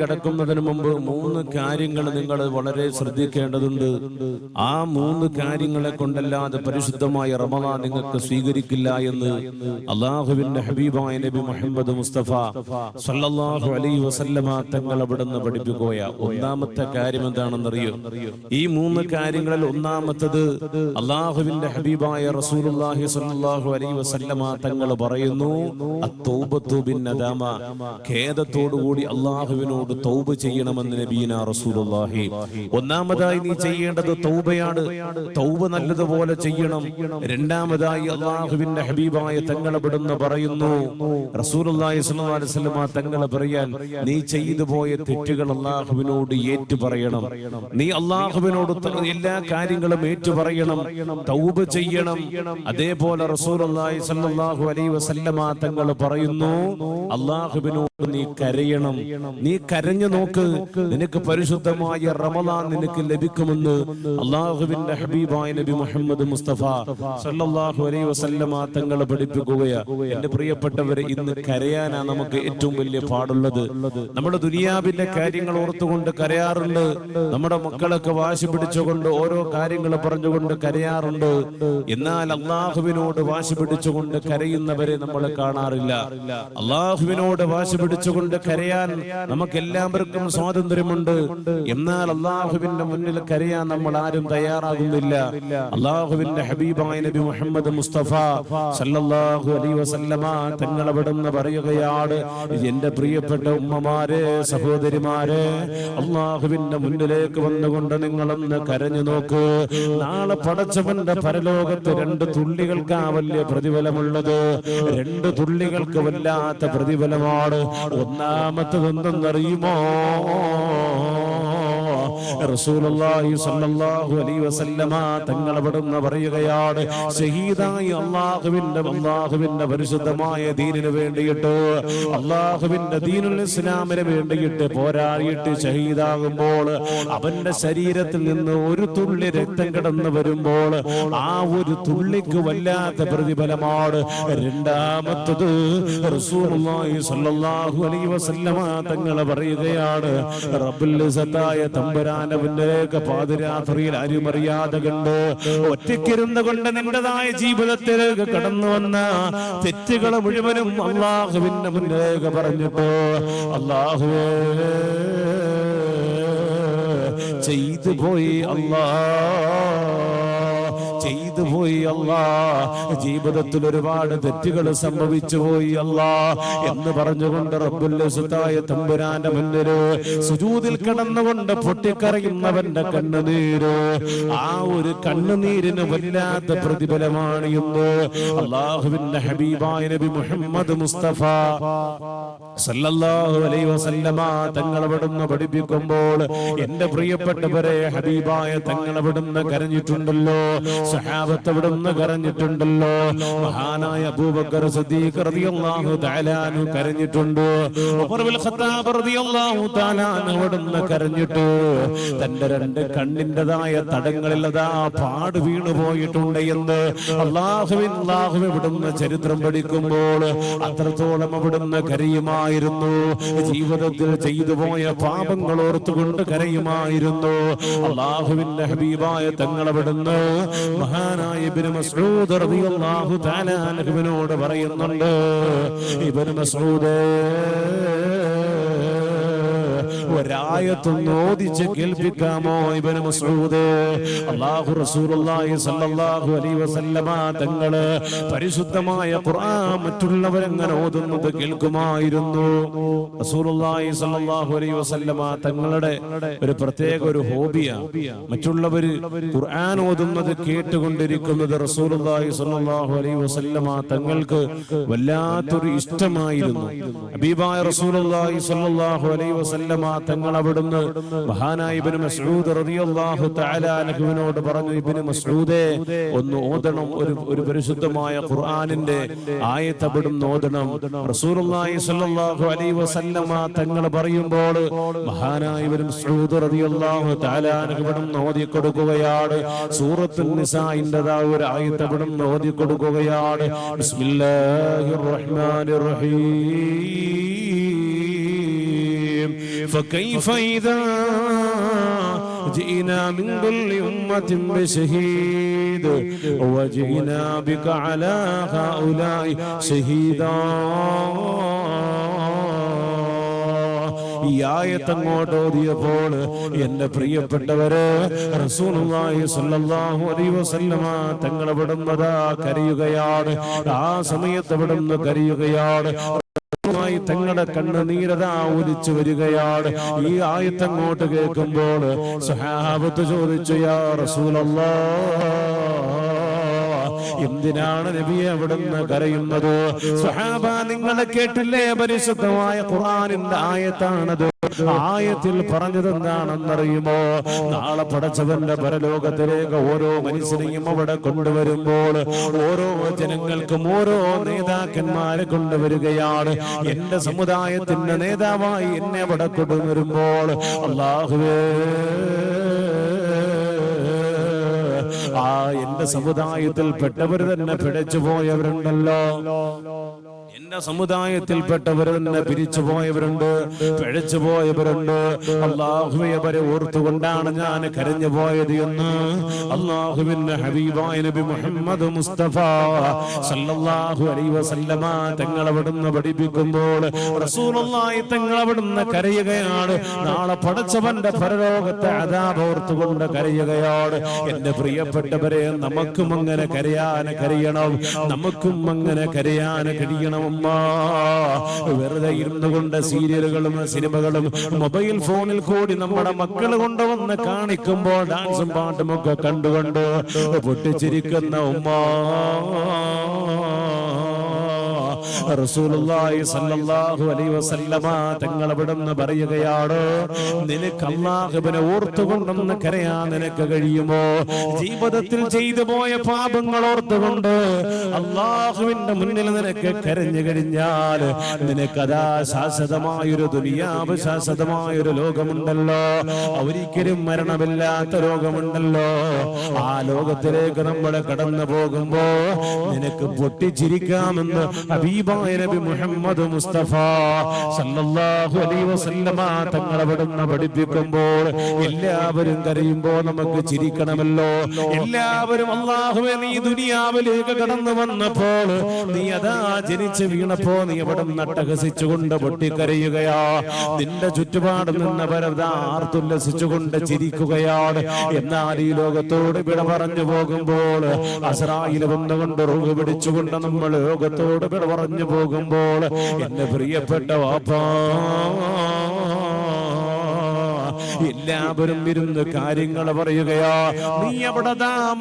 കിടക്കുന്നതിന് മുമ്പ് മൂന്ന് കാര്യങ്ങൾ നിങ്ങൾ വളരെ ശ്രദ്ധിക്കേണ്ടതുണ്ട്. ആ മൂന്ന് കാര്യങ്ങളെ കൊണ്ടല്ലാതെ പരിശുദ്ധമായ റമള നിങ്ങൾക്ക് സ്വീകരിക്കില്ല എന്ന് അള്ളാഹുവിന്റെ ഹബീബായ നബി മുഹമ്മദ് മുസ്തഫ സല്ലല്ലാഹു അലൈഹി വസല്ലമ തങ്ങൾ അവിടുന്ന് പഠിപ്പിക്കുകയ. ഒന്നാമത്തെ കാര്യം എന്താണെന്നറിയോ? ഈ മൂന്ന് കാര്യങ്ങളിൽ ഒന്നാമത്തത് അള്ളാഹുവിന്റെ ഹബീബായ റസൂലുള്ളാഹി സല്ലല്ലാഹു അലൈഹി വസല്ലമ തങ്ങൾ പറയുന്നു അത്തൗബത്തു ബിൻ നദാമ അള്ളാഹുവിനോട് തൗബ ചെയ്യണമെന്ന് നബീന റസൂലുള്ളാഹി. ഒന്നാമതായി നീ ചെയ്യേണ്ടത് തൗബയാണ്. തൗബ നല്ലതുപോലെ ചെയ്യണം. രണ്ടാമതായി അള്ളാഹുവിന്റെ ഹബീബായ തങ്ങളെ വിടുന്ന പറയുന്നു. റസൂലുള്ളാഹി സ്വല്ലല്ലാഹു അലൈഹി വസല്ലമ തങ്ങളെ പറയാൻ നീ ചെയ്തു പോയ തെറ്റുകൾ അള്ളാഹുവിനോട് ഏറ്റു പറയണം. നീ അള്ളാഹുവിനോട് എല്ലാ കാര്യങ്ങളും ഏറ്റു പറയണം. തൗബ ചെയ്യണം. അതേപോലെ റസൂലുള്ളാഹി സ്വല്ലല്ലാഹു അലൈഹി വസല്ലമ തങ്ങൾ പറയുന്നു അള്ളാഹുവിനോട് നീ കരയണം. നീ കരഞ്ഞു നോക്ക്. നിനക്ക് പരിശുദ്ധമായ റമദാൻ നിനക്ക് ലഭിക്കുമെന്ന് അള്ളാഹുവിന്റെ ഹബീബായ നബി മുഹമ്മദ് മുസ്തഫ സല്ലല്ലാഹു അലൈഹി വസല്ലമ തങ്ങൾ പഠിപ്പിക്കുകയാ. എന്റെ പ്രിയപ്പെട്ടവരെ ഇന്ന് കരയാനാ നമുക്ക് ഏറ്റവും വലിയ പാടുള്ളത്. നമ്മുടെ ദുനിയാവിന്റെ കാര്യങ്ങൾ ഓർത്തുകൊണ്ട് കരയാറുണ്ട്. നമ്മുടെ മക്കളൊക്കെ വാശി പിടിച്ചുകൊണ്ട് ഓരോ കാര്യങ്ങൾ പറഞ്ഞുകൊണ്ട് കരയാറുണ്ട്. എന്നാൽ അള്ളാഹുവിനോട് വാശി പിടിച്ചുകൊണ്ട് കരയുന്നവരെ നമ്മൾ കാണാറില്ല. അള്ളാഹുവിനോട് വാശി പിടിച്ചുകൊണ്ട് കരയാൻ നമുക്ക് എല്ലാവർക്കും സ്വാതന്ത്ര്യമുണ്ട്. എന്നാൽ അള്ളാഹുവിന്റെ മുന്നിൽ കരയാൻ നമ്മൾ ആരും തയ്യാറാകുന്നില്ല. അള്ളാഹുവിന്റെ ഹബീബായ നബി മുഹമ്മദ് മുസ്തഫ സല്ലല്ലാഹു അലൈഹി വസല്ലമ തങ്ങൾ അവിടുന്ന് പറയുകയാണ് എന്റെ പ്രിയപ്പെട്ട ഉമ്മമാരെ സഹോദരിമാരെ അള്ളാഹുവിന്റെ മുന്നിലേക്ക് വന്നുകൊണ്ട് നിങ്ങളൊന്ന് കരഞ്ഞു നോക്ക്. നാളെ പടച്ചവന്റെ പരലോകത്ത് രണ്ട് തുള്ളികൾക്കാ വലിയ പ്രതിഫലമുള്ളത്. രണ്ട് തുള്ളികൾക്ക് വല്ലാത്ത പ്രതിഫലമാണ്. ഒന്നാമത്തത് জীবন തങ്ങൾ അവിടുന്ന് പറയുകയാണ് ഷഹീദായി അള്ളാഹുവിന്റെ അള്ളാഹുവിന്റെ പരിശുദ്ധമായ ദീനിന് വേണ്ടിയിട്ട് അള്ളാഹുവിന്റെ ദീനുൽ ഇസ്ലാമിന് വേണ്ടിയിട്ട് പോരാടിയിട്ട് ഷഹീദാകുമ്പോൾ അവന്റെ ശരീരത്തിൽ നിന്ന് ഒരു തുള്ളി രക്തം കിടന്നു വരുമ്പോൾ ആ ഒരു തുള്ളിക്ക് വല്ലാത്ത പ്രതിഫലമാണ്. രണ്ടാമത്തത് തങ്ങൾ പറയുകയാണ് റബ്ബുൽ ഇസ്സത്തായ മുന്നിലേക്ക് പാതിരാത്രിയിൽ അരുമറിയാതെ കണ്ട്. ഒറ്റയ്ക്കിരുന്ന് കൊണ്ട് നിന്റേതായ ജീവിതത്തിലേക്ക് കടന്നു വന്ന തെറ്റുകൾ മുഴുവനും അള്ളാഹുവിന്റെ മുന്നിലേക്ക് പറഞ്ഞിട്ട്. അള്ളാഹുവേ ചെയ്തു പോയി അല്ലാ ചെയ്തു പോയി അല്ലാ. ജീവിതത്തിൽ ഒരുപാട് തെറ്റുകൾ സംഭവിച്ചു പോയി അല്ലാ. എന്ന് പറഞ്ഞുകൊണ്ട് റബ്ബുല്ലസുത്തായ തമ്പുരാന്റെ മുന്നിൽ സുജൂതിൽ കിടന്നുകൊണ്ട് പൊട്ടിക്കറിയുന്നവന്റെ കണ്ണുനീര്. ആ ഒരു കണ്ണുനീരിന് വല്ലാത്ത പ്രതിഫലമാണ് ഇന്ന് അള്ളാഹുവിന്റെ ഹബീബായ നബി മുഹമ്മദ് മുസ്തഫ സല്ലല്ലാഹു അലൈഹി വസല്ലമ തങ്ങൾ അവിടുന്ന് പഠിപ്പിക്കുമ്പോൾ എന്റെ പ്രിയപ്പെട്ടവരെ ഹബീബായ തങ്ങൾ അവിടുന്ന് കരഞ്ഞിട്ടുണ്ടല്ലോ. സഹാബത്ത് അവിടുന്ന് കരഞ്ഞിട്ടുണ്ടല്ലോ? മഹാനായ അബൂബക്കർ സദീഖ് റളിയല്ലാഹു തആല അൻഹു കരഞ്ഞിട്ടുണ്ട്. ഉമർ ബിൻ ഖത്താബ് റളിയല്ലാഹു തആല അൻഹു അവിടുന്ന് കരഞ്ഞിട്ട് തന്റെ രണ്ട് കണ്ണിന്റെതായ തടങ്ങളിൽ അതാ പാട് വീണു പോയിട്ടുണ്ട് എന്ന് അള്ളാഹുവിൻ അള്ളാഹു ഇവിടുന്ന് ചരിത്രം പഠിക്കുമ്പോൾ അത്രത്തോളം അവിടുന്ന് കരയുമായിരുന്നു. ജീവിതത്തിൽ ചെയ്തു പോയ പാപങ്ങൾ ഓർത്തുകൊണ്ട് കരയുമായിരുന്നു. അള്ളാഹുവിന്റെ ഹബീബായ തങ്ങൾ അവിടുന്ന് മഹാനായ ഇബ്നു മസ്ഊദ് റളിയല്ലാഹു തആല അൻഹുവിനോട് പറയുന്നുണ്ട്. ഇബ്നു മസ്ഊദേ ഒരായത്തൊന്ന് ഓദിച്ച് കേൾപ്പിക്കാമോ ഇബന് മസ്ഊദ് അല്ലാഹു റസൂലുള്ളാഹി സ്വല്ലല്ലാഹു അലൈഹി വസല്ലമ തങ്ങൾ പരിശുദ്ധമായ ഖുർആൻ മറ്റുള്ളവരെങ്ങനെ ഓതുന്നത് കേൾക്കുമായിരുന്നു. റസൂലുള്ളാഹി സ്വല്ലല്ലാഹു അലൈഹി വസല്ലമ തങ്ങളുടെ ഒരു പ്രത്യേക ഒരു ഹോബിയാ മറ്റുള്ളവര് ഖുർആൻ ഓതുന്നത് കേട്ടുകൊണ്ടിരിക്കുന്നത് റസൂലുള്ളാഹി സ്വല്ലല്ലാഹു അലൈഹി വസല്ലമ തങ്ങൾക്ക് വല്ലാത്തൊരു ഇഷ്ടമായിരുന്നു. ഹബീബായ റസൂലുള്ളാഹി സ്വല്ലല്ലാഹു അലൈഹി വസല്ലമ തങ്ങൾ അവിടുന്ന് മഹാനായ ഇബ്നു മസ്ഊദ് റളിയല്ലാഹു തആല അൻഹുവിനോട് പറഞ്ഞു ഇബ്നു മസ്ഊദേ ഒന്ന് ഓതണം ഒരു ഒരു പരിശുദ്ധമായ ഖുർആനിന്റെ ആയത്ത് അവിടുന്ന് ഓതണം. റസൂലുള്ളാഹി സ്വല്ലല്ലാഹു അലൈഹി വസല്ലമ തങ്ങൾ പറയുമ്പോൾ മഹാനായ ഇബ്നു മസ്ഊദ് റളിയല്ലാഹു തആല അൻഹുവിടുന്ന് ഓതി കൊടുക്കുകയാണ് സൂറത്തുൽ നിസാഇന്റേതായ ഒരു ആയത്ത് അവിടുന്ന് ഓതി കൊടുക്കുകയാണ് ബിസ്മില്ലാഹിർ റഹ്മാനിർ റഹീം. فكيف إذا جئنا من كل أمة بشهيد وجئنا بك على هؤلاء شهيدا ഈ ആയത്ത് അങ്ങോട്ട് ഓതിയപ്പോൾ എന്റെ പ്രിയപ്പെട്ടവര് റസൂലുള്ളാഹി സ്വല്ലല്ലാഹു അലൈഹി വസല്ലമ തങ്ങൾ വിടുന്നതാ കരയുകയാണ് ആ സമയത്ത് വിടുന്ന് കരയുകയാണ് ായി തങ്ങളുടെ കണ്ണ് നീരത ഒലിച്ചു വരികയാണ്. ഈ ആയത്തങ്ങോട്ട് കേൾക്കുമ്പോൾ സഹാബത്ത് ചോദിച്ചു യാ റസൂലല്ലാ. എന്തിനാണ് നബിയെ അവിടുന്ന് കരയുന്നത്? സഹാബ നിങ്ങൾ കേട്ടില്ലേ? പരിശുദ്ധമായ ഖുർആനിന്റെ ആയത്താണത്. ആയത്തിൽ പറഞ്ഞത് എന്താണെന്നറിയുമോ? നാളെ പടച്ചവന്റെ പരലോകത്തിലേക്ക് ഓരോ മനുഷ്യനെയും അവിടെ കൊണ്ടുവരുമ്പോൾ ഓരോ ജനങ്ങൾക്കും ഓരോ നേതാക്കന്മാരെ കൊണ്ടുവരികയാണ്. എന്റെ സമുദായത്തിന്റെ നേതാവായി എന്നെ അവിടെ കൊണ്ടുവരുമ്പോൾ അള്ളാഹുവേ ആ എന്റെ സമുദായത്തിൽ പെട്ടവർ തന്നെ പിടിച്ചു പോയവരുണ്ടല്ലോ തന്നെ പിരിച്ചു പോയവരുണ്ട് പിഴച്ചു പോയവരുണ്ട് അള്ളാഹുവെ അവരെ ഓർത്തുകൊണ്ടാണ് ഞാൻ കരഞ്ഞു പോയത് എന്ന് അള്ളാഹുവിന്റെ ഹബീബായ നബി മുഹമ്മദ് മുസ്തഫ സല്ലല്ലാഹു അലൈഹി വസല്ലമ തങ്ങൾ അവിടുന്ന് പഠിപ്പിക്കുമ്പോൾ റസൂലുള്ളാഹി തങ്ങൾ അവിടുന്ന് കരയുകയാണ്. നാളെ പടച്ചവന്റെ പരലോകത്തെ അതാപോർത്തുകൊണ്ട് കരയുകയാണ്. എന്റെ പ്രിയപ്പെട്ടവരെ നമുക്കും അങ്ങനെ കരയാൻ കരയണം. നമുക്കും അങ്ങനെ കരയാൻ കഴിയണം. വെറുതെ ഇരുന്നു കൊണ്ട് സീരിയലുകളും സിനിമകളും മൊബൈൽ ഫോണിൽ കൂടി നമ്മുടെ മക്കൾ കൊണ്ടുവന്ന് കാണിക്കുമ്പോൾ ഡാൻസും പാട്ടുമൊക്കെ കണ്ടുകൊണ്ട് പൊട്ടിച്ചിരിക്കുന്ന ഉമ്മ. റസൂലുള്ളാഹി സ്വല്ലല്ലാഹു അലൈഹി വസല്ലമ തങ്ങൾ അവിടുന്ന് പറയുകയാണ് നിനക്ക് അല്ലാഹുവിനെ ഓർത്തുകൊണ്ടെന്ന് കരയാൻ നിനക്ക് കഴിയുമോ? ജീവിതത്തിൽ ചെയ്തു പോയ പാപങ്ങൾ ഓർത്തുകൊണ്ട് അള്ളാഹുവിന്റെ മുന്നിൽ നിനക്ക് കരഞ്ഞു കഴിഞ്ഞാൽ നിനക്കതാ ശാശ്വതമായൊരു ദുനിയാവ് ശാശ്വതമായൊരു ലോകമുണ്ടല്ലോ. ഒരിക്കലും മരണമില്ലാത്ത ലോകമുണ്ടല്ലോ. ആ ലോകത്തിലേക്ക് നമ്മൾ കടന്നു പോകുമ്പോ നിനക്ക് പൊട്ടിച്ചിരിക്കാമെന്ന് ഹബീബായ മുഹമ്മദ് മുസ്തഫ. സല്ലല്ലാഹു അലൈഹി വസല്ലമ തങ്ങൾ അവിടുന്ന് പഠിപ്പിക്കുമ്പോൾ എല്ലാവരും കരയുമ്പോ നമുക്ക് ചിരിക്കണമല്ലോ. എല്ലാവരും അള്ളാഹുവെ നീ ദുനിയാവിലേക്ക് കടന്നു വന്നപ്പോൾ നീ അതാ ജനിച്ച് വീണപ്പോ നീ അവിടെ നട്ടഹസിച്ചുകൊണ്ട് പൊട്ടിക്കരയുകയാ. നിന്റെ ചുറ്റുപാട് നിന്നവരതാ ആർത്തുല്ലസിച്ചുകൊണ്ട് ചിരിക്കുകയാണ്. എന്നാൽ ഈ ലോകത്തോട് വിട പറഞ്ഞു പോകുമ്പോൾ അസറായിൽ വന്നുകൊണ്ട് റുഹ് പിടിച്ചുകൊണ്ട് നമ്മൾ ലോകത്തോട് വിട പറഞ്ഞു പോകുമ്പോൾ എന്റെ പ്രിയപ്പെട്ട വാപ്പാ. എല്ലാവരും ഇരുന്ന് കാര്യങ്ങൾ പറയുകയാ നീ അവിടെ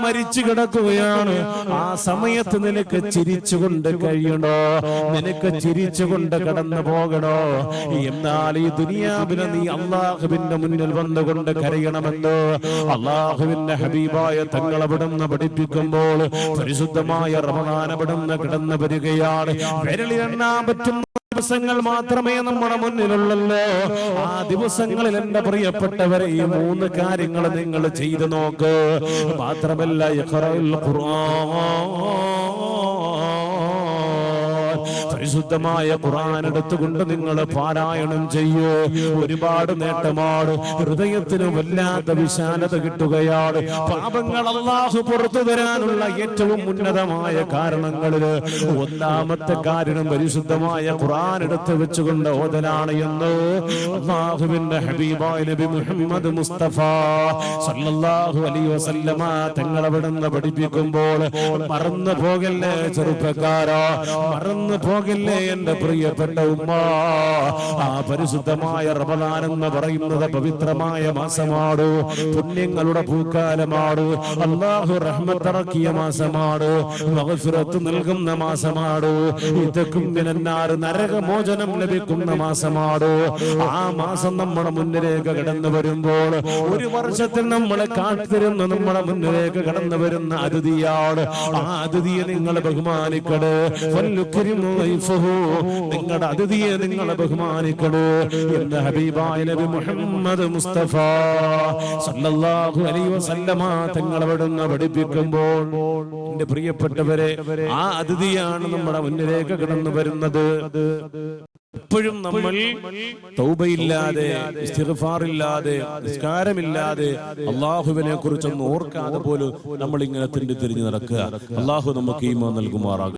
മരിച്ചു കിടക്കുകയാണ്? ആ സമയത്ത് നിനക്ക് ചിരിച്ചുകൊണ്ട് കഴിയണോ? നിനക്ക് ചിരിച്ചുകൊണ്ട് കടന്നു പോകണോ? എന്നാൽ ഈ ദുനിയാവിനെ നീ അള്ളാഹുവിന്റെ മുന്നിൽ വന്നുകൊണ്ട് കരയണമെന്ന് അള്ളാഹുവിന്റെ ഹബീബായ തങ്ങൾ അവിടുന്ന് പഠിപ്പിക്കുമ്പോൾ പരിശുദ്ധമായ റമദാൻ അവിടുന്ന് കിടന്നു വരികയാണ്. വിരളിലെണ്ണാൻ പറ്റുന്ന ദിവസങ്ങൾ മാത്രമേ നമ്മുടെ മുന്നിലുള്ളല്ലോ. ആ ദിവസങ്ങളിൽ എന്റെ പ്രിയപ്പെട്ടവരെ ഈ മൂന്ന് കാര്യങ്ങൾ നിങ്ങൾ ചെയ്തു നോക്ക്. മാത്രമല്ല ഖുർആൻ. പരിശുദ്ധമായ ഖുർആൻ എടുത്തുകൊണ്ട് നിങ്ങൾ പാരായണം ചെയ്യൂ. ഒരുപാട് നേട്ടമാണ്. ഹൃദയത്തിന് വല്ലാത്ത വിശാലത കിട്ടുകയാണ്. പാപങ്ങൾ അള്ളാഹു പുറത്തു തരാനുള്ള ഏറ്റവും ഉന്നതമായ കാരണങ്ങളിൽ ഒന്നാമത്തെ കാരണം പരിശുദ്ധമായ ഖുർആൻ എടുത്ത് വെച്ചുകൊണ്ട് ഓതലാണ് എന്ന് അള്ളാഹുവിന്റെ ഹബീബായ നബി മുഹമ്മദ് മുസ്തഫ സല്ലല്ലാഹു അലൈഹി വസല്ലമ തങ്ങൾ അവിടുന്ന് പഠിപ്പിക്കുമ്പോൾ മറന്നു പോകല്ലേ ചെറുപ്പക്കാരോ? മറന്നു പോകല്ലേ എന്റെ പ്രിയപ്പെട്ട ഉമ്മ ആ പരിശുദ്ധമായ റമദാൻ എന്ന് പറയുന്നത് പവിത്രമായ മാസമാണ് പുണ്യങ്ങളുടെ പൂക്കാലമാണ് അള്ളാഹു റഹ്മത്തിറക്കിയ മാസമാണ് മകസുരത്ത് നൽകുന്ന മാസമാണ് ഇതക്കും പിന്നാർ നരകമോചനം ലഭിക്കുന്ന മാസമാണ് ആ മാസം നമ്മുടെ മുന്നിലേക്ക് കടന്നു വരുമ്പോൾ ഒരു വർഷത്തിൽ നമ്മളെ കാത്തിരുന്ന നമ്മുടെ മുന്നിലേക്ക് കടന്നു വരുന്ന അതിഥിയാണ് ആ അതിഥിയെ നിങ്ങൾ ബഹുമാനിക്കട് വല്ലുക്കരിമു വൈഫഹു. നിങ്ങളുടെ അതിഥിയെ നിങ്ങൾ ബഹുമാനിക്കണോ? എന്ന് ഹബീബായ നബി മുഹമ്മദ് മുസ്തഫ സല്ലല്ലാഹു അലൈഹി വസല്ലമ തങ്ങൾ അവിടുന്ന് പഠിപ്പിക്കുമ്പോൾ എന്റെ പ്രിയപ്പെട്ടവരെ ആ അതിഥിയാണ് നമ്മുടെ മുന്നിലേക്ക് കടന്നു വരുന്നത്. എപ്പോഴും നമ്മൾ തൗബയില്ലാതെ ഇല്ലാതെ നിസ്കാരമില്ലാതെ അള്ളാഹുവിനെ കുറിച്ചൊന്നും ഓർക്കാതെ പോലും നമ്മൾ ഇങ്ങനെ തിരിഞ്ഞു തിരിഞ്ഞു നടക്കുക. അള്ളാഹു നമുക്ക് ഈമ നൽകുമാറാകും